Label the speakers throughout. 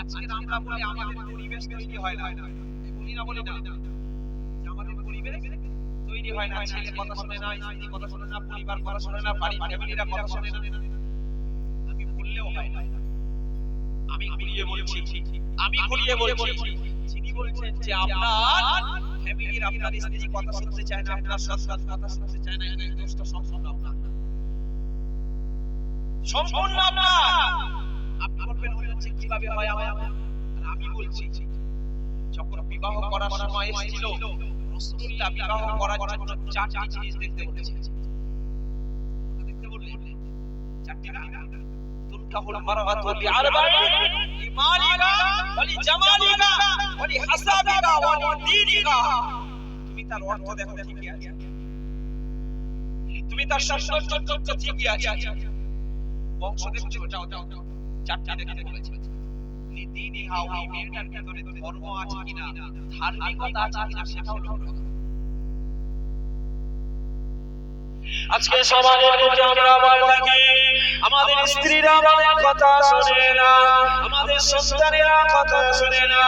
Speaker 1: আজকে আমরা বলি আমাদের পরিবেশ তৈরি হয় না। বলি না বলি না আমাদের পরিবেশ তৈরি হয় না, ছেলে কথা শুনে না, স্ত্রী কথা শুনে না, পরিবার কথা শুনে না, বাড়ি ফ্যামিলিরা কথা শুনে না। আমি বললেও হয় না। আমি ঘুরিয়ে বলছি। আমি ঘুরিয়ে বলছি। যিনি বলছেন যে আপনার ফ্যামিলির আপনার স্ত্রী কথা শুনতে চায় না, আপনার সন্তান কথা শুনতে চায় না এই দোষটা সম্পূর্ণ আপনার। সম্পূর্ণ আপনার। আপনি বলবেন হচ্ছে কীভাবে হয় আমার? আমি বলছি, যখন বিবাহ করার সময় এসেছিল রাসূলুল্লাহ বিবাহ করার জন্য চারটি জিনিস দেখতে বলেছে। দেখতে বললেন চারটি না? লিমালিহা ওয়া লিজামালিহা ওয়া লিহাসাবিহা ওয়া লিদীনিহা তুমি তার অর্থ দেখো ঠিকই আছে। তুমি তার সৌন্দর্য ঠিকই আছে। বংশ দেখছ যাও যাও। চারটা দেখতে বলেছে লিদীনিহা ওই মেয়েটার ভিতরে ধর্ম আছে কিনা ধার্মিকতা আছে কিনা সেটাও লক্ষ্য
Speaker 2: আজকে সমাজের মধ্যে আমরা আবার থাকি কথা শোনে না, আমাদের সন্তানেরা কথা শোনে না।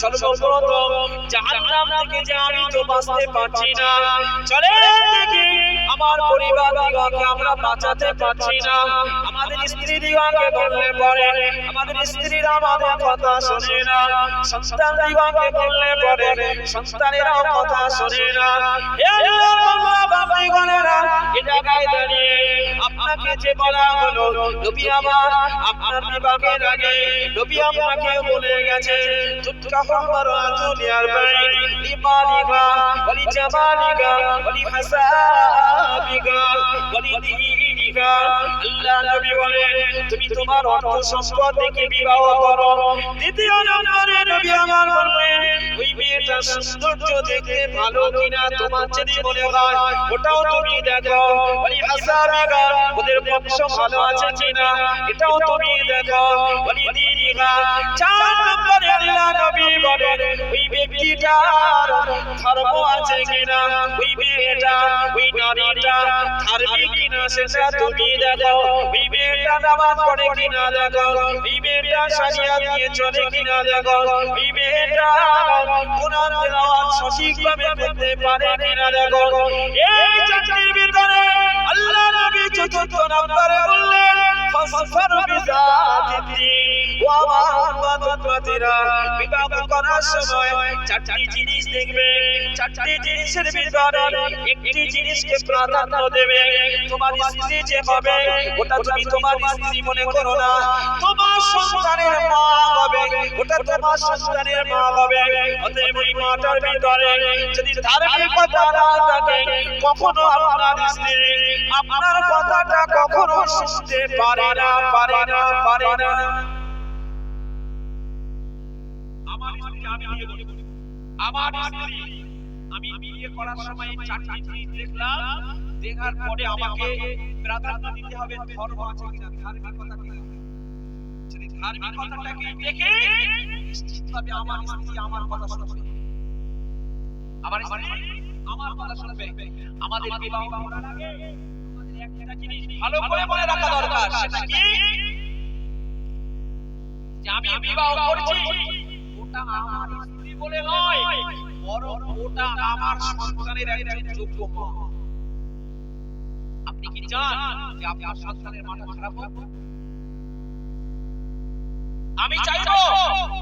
Speaker 2: সর্বপ্রথম জাহান্নাম থেকে যে আমি তো বাঁচতে পারছি না চলে দেখি আমার পরিবার আমরা বাঁচাতে পারছি না। আমাদের স্ত্রী বললে পরে, আমাদের স্ত্রীরা আমাদের কথা শোনে না। সন্তান বললে পরে, সন্তানেরাও কথা শোনে না। হে আল্লাহ বাবাইগণেরা এ জায়গায় দাঁড়িয়ে আপনাকে যে বলা হলো, নবী আমার আপনার বিভাগের আগে নবী আপনাকে বলে গেছে তুৎকা হমার দুনিয়ার বাই লিমালিগা ওয়ালি জামালিগা ওয়ালি হাসাবিগা ওয়ালি দীনিগা আল্লাহ কিনা এটাও তুমি দেখো। চার নম্বরে ওই ব্যক্তিটার ধর্ম আছে কিনা? ওই মেয়েটা, ওই নারীটা ধার্মিক কিনা সেটা তুমি দেখো ওই নামাজ পড়ে কিনা দেখো মেয়েটা সারিয়া দিয়ে চলে কিনা দেখো মেয়েটা কোরআন তেলাওয়াত সঠিকভাবে করতে পারে কিনা দেখো এই চাকরির ভিতরে আল্লাহ নবী চতুর্থ নম্বরে বললেন, ফাসফার বিজাতিতি ওয়া মাহাম্মাতুতিরা বিবাহ করার সময় চারটি জিনিস দেখবে। চারটি জিনিসের ভিতরে একটি জিনিসকে প্রাধান্য দেবে। তোমার স্ত্রী যে হবে, ওটা তুমি তোমার স্ত্রী মনে করো না। তোমার সন্তানের মা হবে, ওটা তোমার সন্তানের মা হবে। অতএব ওই মাটার ভিতরে যদি ধার্মিকতা না থাকে, কখনো আপনার স্ত্রী আপনার কথাটা কখনো শুনতে পারে না পারে না পারে না।
Speaker 1: আমি বিয়ে করি। আমার স্ত্রী, আমি বিয়ে করার সময় চারটি জিনিস দেখলাম। দেখার পরে আমাকে প্রাধান্য দিতে হবে ধর্ম আছে কিনা ধার্মিকতা কিনা যদি ধার্মিকতাটাকে দেখে, নিশ্চিতভাবে আমার স্ত্রী আমার কথা শুনবে। আমার স্ত্রী আমার কথা শুনবে। আমাদের বিবাহ করার আগে ভালো করে মনে রাখা দরকার, সেটা কি? যে আমি বিবাহ করছি ওটা আমার স্ত্রী বলে নয় বরং ওটা আমার সন্তানের একজন যোগ্য মা। আপনি কি চান যে আপনার সন্তানের মাথা খারাপ হোক? আমি চাইব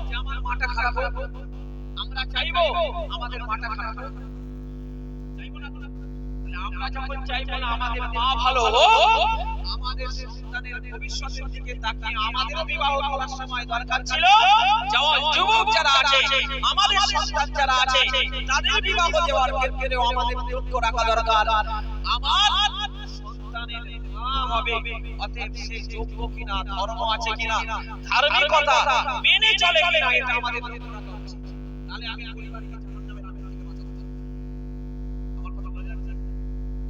Speaker 1: যে আমার মাটা খারাপ হোক। আমরা চাইব। আমাদের মাটা খারাপ হোক। চাইব না আমরা যখন চাইব না আমাদের মা ভালো হোক আমাদের সন্তানের ভবিষ্যতের দিকে তাকিয়ে আমাদের বিবাহ করার সময় দরকার ছিল যুবক যারা আছে আমাদের সন্তান যারা আছে তাদের বিবাহ দেওয়ার ক্ষেত্রেও আমাদের লক্ষ্য রাখা দরকার। আমার সন্তানের হবে অতএব সে যোগ্য কিনা ধর্ম আছে কিনা ধার্মিকতা মেনে চলে কিনা এটা আমাদের লক্ষ্য রাখা উচিত তাহলে আমি পরিবারকে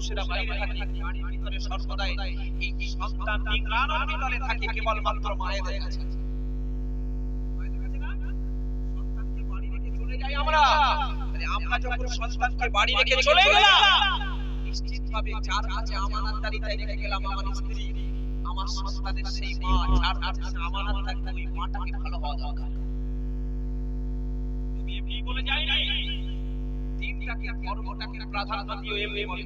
Speaker 1: পুরুষেরা বাইরে থাকে বাড়ির ভিতরে সর্বদাই এই সন্তান নিংড়ানোর ভিতরে থাকে কেবলমাত্র মায়েদের কাছে। কাছে। না? সন্তানকে বাড়ি রেখে চলে যাই আমরা। আমরা। যখন সন্তানকে বাড়ি রেখে চলে গেলাম নিশ্চিতভাবে যার কাছে আমানতদারিতায় রেখে গেলাম আমার স্ত্রী আমার সন্তানের সেই মা যার কাছে আমানত থাকবে ওই মাটাকে ভালো হওয়া দরকার। তুমি এমনি বলে যাইনি দিনটাকে কর্মটাকে প্রাধান্য দিও এমনি বলে।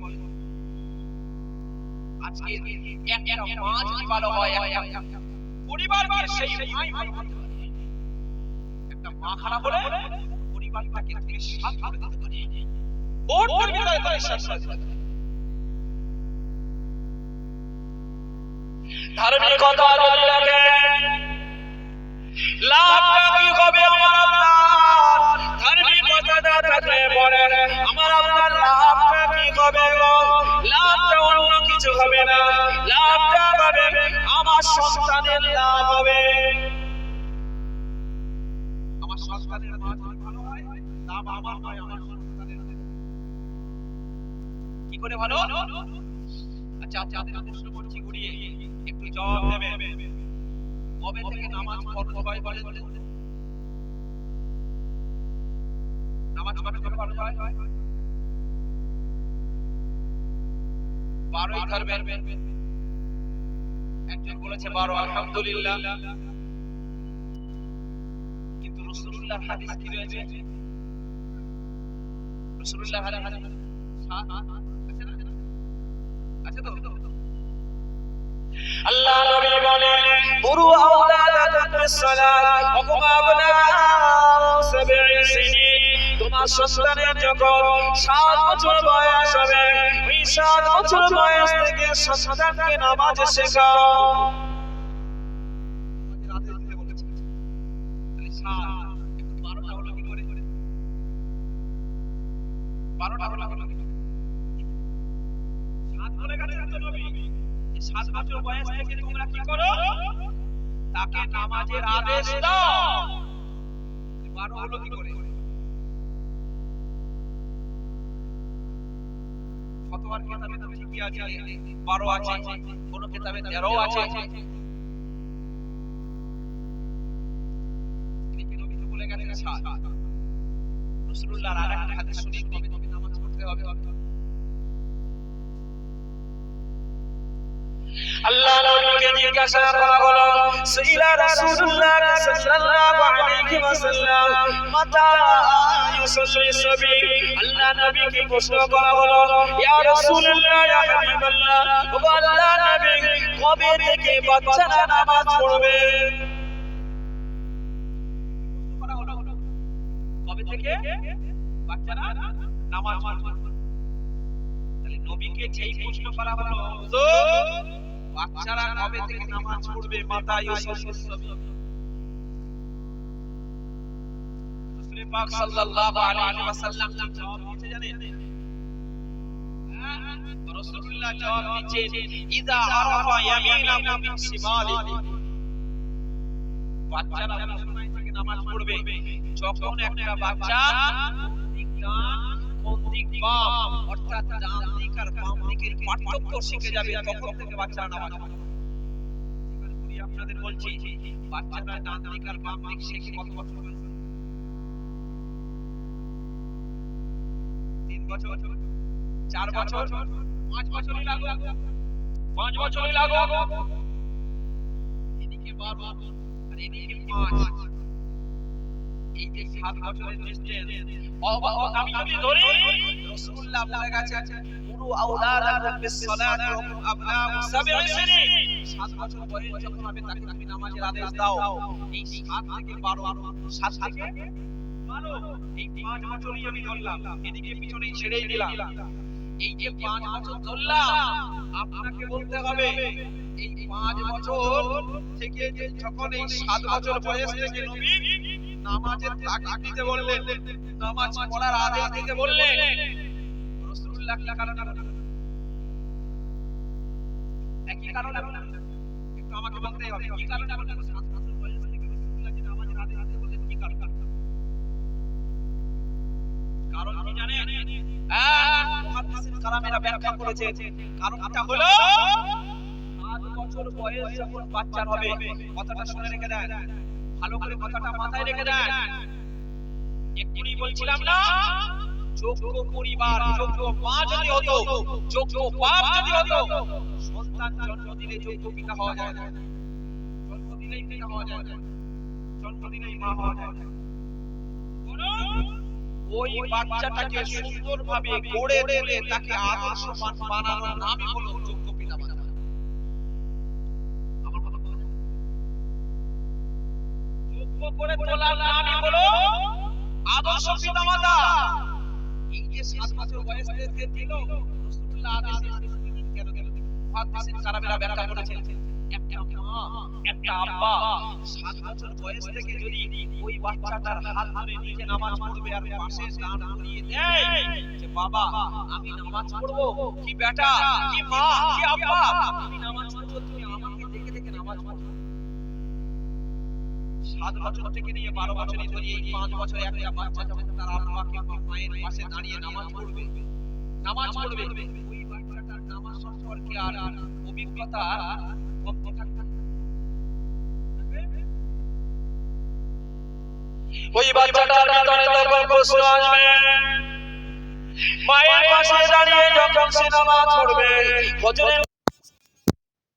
Speaker 1: আজকে একটা মা যদি ভালো হয় একটা পরিবারকে সেই মাই ভালো একটা মা খারাপ হলে পরিবারটাকে তুমি সাত করে দিতে পারে। ওর পরিবারে তাই শেষ করে
Speaker 2: ধার্মিকতা যদি লাগে লাভটা সন্তানের লাভ হবে
Speaker 1: আমার সন্তানের মা যদি ভালো হয় লাভ আমার নয় আমার সন্তানের কি করে ভালো আচ্ছা আপনাদের প্রশ্ন করছি ঘুরিয়ে একটু জবাব দেবে কবে থেকে নামাজ ফরজ হয় বলেন নামাজ কবে থেকে ফরজ হয় বারোই ধরবেন একজন বলেছে, বারো, আলহামদুলিল্লাহ। কিন্তু রসুল্লাহ হাদিস কি রয়েছে? রসুল্লাহ হাদিস সাত আছে না? আছে তো?
Speaker 2: আল্লাহ নবী বলেন মুরু আওলাদাকুম বিসসালাত ওয়া হুম আবনাউ সাবঈ সিনিন। সাত বছর সাত বছর বয়স থেকে
Speaker 1: কি করো তাকে নামাজের আদেশ দাও। বারো হলো কি করে? ফতোয়ার কিতাবে তো ঠিকই আছে? বারো আছে। কোন কিতাবে তেরো আছে। বলে গেছেন? সাত। রাসূলুল্লাহর আরেকটা হাদিস শুনি কবে থেকে নামাজ পড়তে হবে।
Speaker 2: আল্লাহ জিজ্ঞাসা করা হলো সাইলা রাসূলুল্লাহ সাল্লাল্লাহু আলাইহি ওয়াসাল্লাম মাতা ইউসাল্লি সাবি আল্লাহ নবীকে প্রশ্ন করা হলো ইয়া রাসূলুল্লাহ ইয়া হাবিবাল্লাহ ও আল্লাহ নবী কবে থেকে বাচ্চারা নামাজ পড়বে
Speaker 1: কবে থেকে বাচ্চারা নামাজ পড়বে তাহলে নবীকে যেই প্রশ্ন করা হলো হুজুর বাচ্চারা কবে থেকে নামাজ পড়বে রাসূল পাক সাল্লাল্লাহু আলাইহি ওয়াসাল্লাম কি জবাব দিয়েছে জানেন? হ্যাঁ? রাসূলুল্লাহ জবাব দিচ্ছেন ইযা আরাফা ইয়ামিনাহু মিন শিমালিহি। বাচ্চারা নামাজ পড়বে। যখন একটা বাচ্চা ডান দিক বাম অর্থাৎ ডান দিক আর বাম দিকের পার্থক্য শিখে যাবে তখন থেকে বাচ্চারা নামাজ পড়বে আপনাদের বলছি বাচ্চারা ডান দিক আর বাম দিক শিখে কত বছর বয়সে? তিন বছর? চার বছর? পাঁচ বছরই লাগো পাঁচ বছরই লাগো এদিকে বারো আর এদিকে পাঁচ। এই যে সাত বছরের ডিস্টেন্স আমি যদি ধরি রাসূলুল্লাহ বলে গেছে মুরু আওলাদাকুম বিসসালাতি ওয়া হুম আবনাউ সাবঈ সিনিন সাত বছর বয়স যখন হবে তাকে তুমি নামাজের আদেশ দাও এই সাত থেকে বারো সাত থেকে বারো এই পাঁচ বছরই আমি ধরলাম এদিকে পিছনে ছেড়েই দিলাম। এই যে পাঁচ বছর ধরলাম আপনাকে বলতে হবে এই পাঁচ বছর থেকে যখন এই সাত বছর বয়স থেকে নবী নামাজের তাকিদ দিতে বললেন। নামাজ পড়ার আদেশ দিতে বললেন। রাসূলুল্লাহ কি কারণে একই কারণে একটু আমাকে বলতেই হবে। কি কারণে আপনারা সাধারণ বয়স থেকে রাসূলুল্লাহ যে নামাজের আদেশ দিতে বললেন। কি কারণ? কারণ কি জানেন? হ্যাঁ, মহাদ্দিসিন কালামেরা ব্যাখ্যা করেছে কারণটা হলো আট বছর বয়স যখন বাচ্চার হবে, কথাটা শুনে রেখে দেন। ভালো করে কথাটা মাথায় রেখে দেন। এক্ষুনি বলছিলাম না? যোগ্য পরিবার যোগ্য মা যদি হতো যোগ্য বাপ যদি হতো সন্তান জন্ম দিলে যোগ্য পিতা হওয়া যায়। না জন্ম দিলেই পিতা হওয়া যায়। না জন্ম দিলেই মা হওয়া যায়। না ওই বাচ্চাটাকে সুন্দরভাবে গড়ে তুলে তাকে আদর্শবান বানানোর নামই হলো যোগ্য করে তোলার নামই হলো আদর্শ পিতা মাতা এই যে সাত বছর দিল রাসূলুল্লাহ আদেশে কেন দিল মুহাদ্দিসিন কারামেরা ব্যাখ্যা করেছেন, একটা মা, একটা আব্বা, সাত বছর বয়স থেকে যদি ওই বাচ্চাটার হাত ধরে নিজে নামাজ পড়বে আর পাশে দাঁড় করিয়ে দেয়, যে বাবা, আমি নামাজ পড়ব? কি বেটা? কি মা? কি আব্বা? আমি নামাজ পড়ব তুমি আমাকে দেখে দেখে নামাজ পড়বে সাত বছর থেকে নিয়ে বারো বছরই ধরি এই পাঁচ বছর একটা বাচ্চা যখন তার আব্বাকে বা মায়ের পাশে দাঁড়িয়ে নামাজ পড়বে। নামাজ পড়বে। ওই বাচ্চাটার নামাজ সম্পর্কে আর অভিজ্ঞতা কম থাকবে
Speaker 2: ওই বাচ্চাটার ভিতরে তখন প্রশ্ন আসবে, মায়ের পাশে দাঁড়িয়ে যখন সে নামাজ পড়বে, ফজরের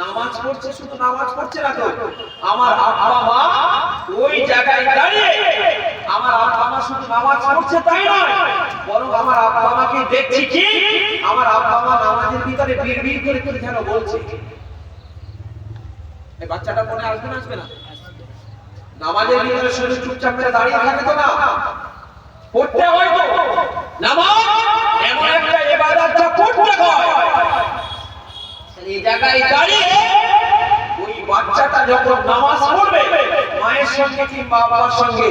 Speaker 2: নামাজ পড়ছে,
Speaker 1: শুধু নামাজ পড়ছে না তো। আমার আব্বা মা ওই জায়গায় দাঁড়িয়ে আমার আব্বা মা শুধু নামাজ পড়ছে তাই নয়, বরং আমার আব্বা মাকে দেখছি কি? আমার আব্বা মা নামাজের ভিতরে বিড়বিড় করে করে যেন বলছে। এই বাচ্চাটা মনে আসবে না আসবে না? নামাজের ভিতরে শুধু চুপচাপ করে দাঁড়িয়ে থাকে তো না। পড়তে হয় তো। নামাজ এমন একটা ইবাদত যা পড়তে হয়। ওই বাচ্চাটা যখন নামাজ পড়বে মায়ের সঙ্গে কি বাবার সঙ্গে?